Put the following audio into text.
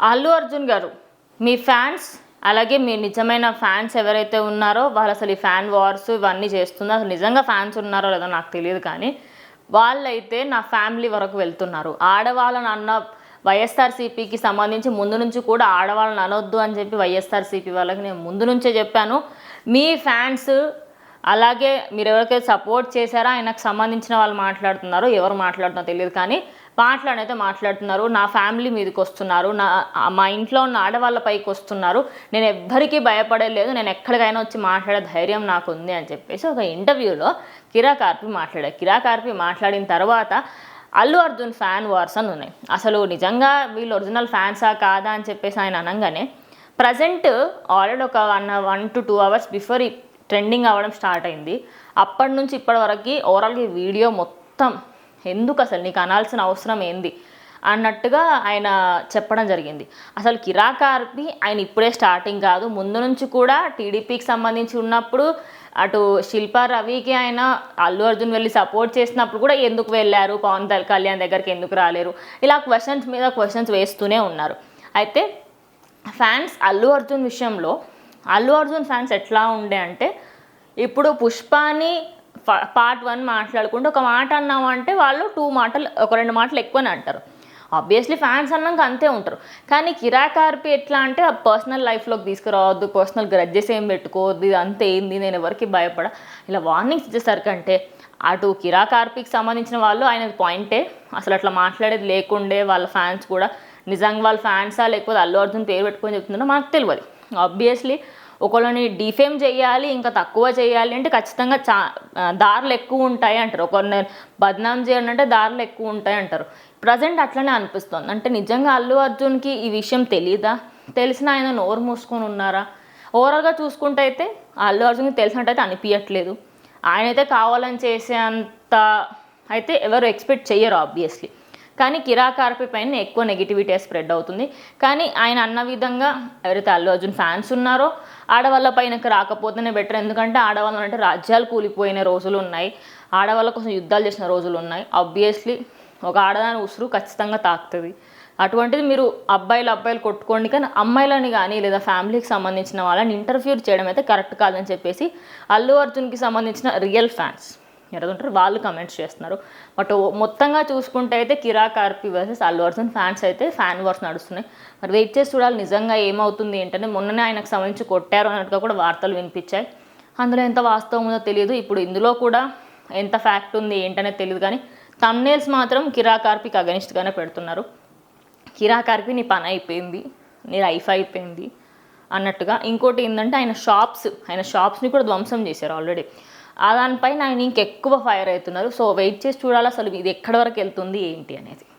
అల్లు అర్జున్ గారు మీ ఫ్యాన్స్ అలాగే మీ నిజమైన ఫ్యాన్స్ ఎవరైతే ఉన్నారో వాళ్ళు అసలు ఈ ఫ్యాన్ వార్స్ ఇవన్నీ చేస్తుందో? అసలు నిజంగా ఫ్యాన్స్ ఉన్నారో లేదో నాకు తెలియదు కానీ వాళ్ళైతే నా ఫ్యామిలీ వరకు వెళ్తున్నారు. ఆడవాళ్ళని అన్న వైఎస్ఆర్సీపీకి సంబంధించి ముందు నుంచి కూడా ఆడవాళ్ళని అనొద్దు అని చెప్పి వైఎస్ఆర్సీపీ వాళ్ళకి నేను ముందు నుంచే చెప్పాను. మీ ఫ్యాన్స్ అలాగే మీరు ఎవరికైతే సపోర్ట్ చేశారో ఆయనకు సంబంధించిన వాళ్ళు మాట్లాడుతున్నారో ఎవరు మాట్లాడుతున్నారో తెలియదు కానీ మాట్లాడైతే మాట్లాడుతున్నారు నా ఫ్యామిలీ మీదకి వస్తున్నారు నా మా ఇంట్లో ఉన్న ఆడవాళ్ళ పైకి వస్తున్నారు నేను ఎవ్వరికీ భయపడలేదు నేను ఎక్కడికైనా వచ్చి మాట్లాడే ధైర్యం నాకు ఉంది అని చెప్పేసి ఒక ఇంటర్వ్యూలో కిరా కార్పి మాట్లాడారు. కిరా కార్పి మాట్లాడిన తర్వాత అల్లు అర్జున్ ఫ్యాన్ వార్స్ అని ఉన్నాయి. అసలు నిజంగా వీళ్ళు ఒరిజినల్ ఫ్యాన్సా కాదా అని చెప్పేసి ఆయన అనగానే ప్రజెంట్ ఆల్రెడీ ఒక one one to two hours before ఈ ట్రెండింగ్ అవ్వడం స్టార్ట్ అయింది. అప్పటి నుంచి ఇప్పటి వరకు ఓవరాల్గా వీడియో మొత్తం ఎందుకు అసలు నీకు అనాల్సిన అవసరం ఏంది? అన్నట్టుగా ఆయన చెప్పడం జరిగింది. అసలు కిరాకార్పి ఆయన ఇప్పుడే స్టార్టింగ్ కాదు. ముందు నుంచి కూడా టీడీపీకి సంబంధించి ఉన్నప్పుడు అటు శిల్పా రవికి ఆయన అల్లు అర్జున్ వెళ్ళి సపోర్ట్ చేసినప్పుడు కూడా ఎందుకు వెళ్ళారు? పవన్ కళ్యాణ్ దగ్గరికి ఎందుకు రాలేరు? ఇలా క్వశ్చన్స్ మీద క్వశ్చన్స్ వేస్తూనే ఉన్నారు. అయితే ఫ్యాన్స్ అల్లు అర్జున్ విషయంలో అల్లు అర్జున్ ఫ్యాన్స్ ఎట్లా ఉండే అంటే ఇప్పుడు పుష్పాని పార్ట్ వన్ మాట్లాడుకుంటే ఒక మాట అన్నామంటే వాళ్ళు టూ మాటలు ఒక రెండు మాటలు ఎక్కువనే అంటారు. ఆబ్వియస్లీ ఫ్యాన్స్ అన్నాక అంతే ఉంటారు. కానీ కిరాకార్పి ఎట్లా అంటే ఆ పర్సనల్ లైఫ్లోకి తీసుకురావద్దు పర్సనల్ గ్రడ్జెస్ ఏం పెట్టుకోవద్దు ఇది అంతే ఏంది నేను ఎవరికి భయపడ ఇలా వార్నింగ్స్ ఇచ్చేసరికంటే అటు కిరాకార్పికి సంబంధించిన వాళ్ళు ఆయన పాయింటే అసలు అట్లా మాట్లాడేది లేకుండే వాళ్ళ ఫ్యాన్స్ కూడా. నిజంగా వాళ్ళ ఫ్యాన్సా లేకపోతే అల్లు అర్జున్ పేరు పెట్టుకొని చెప్తున్నారో మనకు తెలియదు ఆబ్వియస్లీ ఒకళ్ళని డిఫేమ్ చేయాలి ఇంకా తక్కువ చేయాలి అంటే ఖచ్చితంగా చా దారులు ఎక్కువ ఉంటాయి అంటారు. ఒకరిని బద్నాం చేయాలంటే దారులు ఎక్కువ ఉంటాయి అంటారు. ప్రజెంట్ అట్లనే అనిపిస్తుంది. అంటే నిజంగా అల్లు అర్జున్కి ఈ విషయం తెలీదా? తెలిసిన ఆయన నోరు మూసుకొని ఉన్నారా? ఓవరాల్గా చూసుకుంటే అయితే అల్లు అర్జున్కి తెలిసినట్టయితే అనిపించట్లేదు ఆయన అయితే కావాలని చేసేంత అయితే ఎవరు ఎక్స్పెక్ట్ చేయరు ఆబ్వియస్లీ. కానీ కిరాకార్పి పైన ఎక్కువ నెగిటివిటీ స్ప్రెడ్ అవుతుంది. కానీ ఆయన అన్న విధంగా ఎవరైతే అల్లు అర్జున్ ఫ్యాన్స్ ఉన్నారో ఆడవాళ్ళ పైనకి రాకపోతేనే బెటర్ ఎందుకంటే ఆడవాళ్ళు అంటే రాజ్యాలు కూలిపోయిన రోజులు ఉన్నాయి. ఆడవాళ్ళ కోసం యుద్ధాలు చేసిన రోజులు ఉన్నాయి. ఆబ్వియస్లీ ఒక ఆడదాని ఉసురు ఖచ్చితంగా తాకుతుంది. అటువంటిది మీరు అబ్బాయిలు అబ్బాయిలు కొట్టుకోండి కానీ అమ్మాయిలని కానీ లేదా ఫ్యామిలీకి సంబంధించిన వాళ్ళని ఇంటర్ఫ్యూర్ చేయడం అయితే కరెక్ట్ కాదని చెప్పేసి అల్లు అర్జున్కి సంబంధించిన రియల్ ఫ్యాన్స్ ఎవరుంటారు వాళ్ళు కమెంట్స్ చేస్తున్నారు. బట్ మొత్తంగా చూసుకుంటే అయితే కిరా కార్పి వర్సెస్ అల్లు అర్జున్ ఫ్యాన్స్ అయితే ఫ్యాన్ వర్స్ నడుస్తున్నాయి. మరి వెయిట్ చేసి చూడాలి నిజంగా ఏమవుతుంది ఏంటంటే మొన్ననే ఆయనకు సంబంధించి కొట్టారు అన్నట్టుగా కూడా వార్తలు వినిపించాయి. అందులో ఎంత వాస్తవం ఉందో తెలియదు. ఇప్పుడు ఇందులో కూడా ఎంత ఫ్యాక్ట్ ఉంది ఏంటనేది తెలియదు కానీ తమ్నేల్స్ మాత్రం కిరా కార్పికి అగనిస్ట్గానే పెడుతున్నారు. కిరా కార్పి నీ పని అయిపోయింది నీ లైఫ్ అయిపోయింది అన్నట్టుగా. ఇంకోటి ఏంటంటే ఆయన షాప్స్ ఆయన షాప్స్ని కూడా ధ్వంసం చేశారు ఆల్రెడీ ఆ దానిపైన ఆయన ఇంకెక్కువ ఫైర్ అవుతున్నారు. సో వెయిట్ చేసి చూడాలి అసలు ఇది ఎక్కడి వరకు వెళ్తుంది ఏంటి అనేది.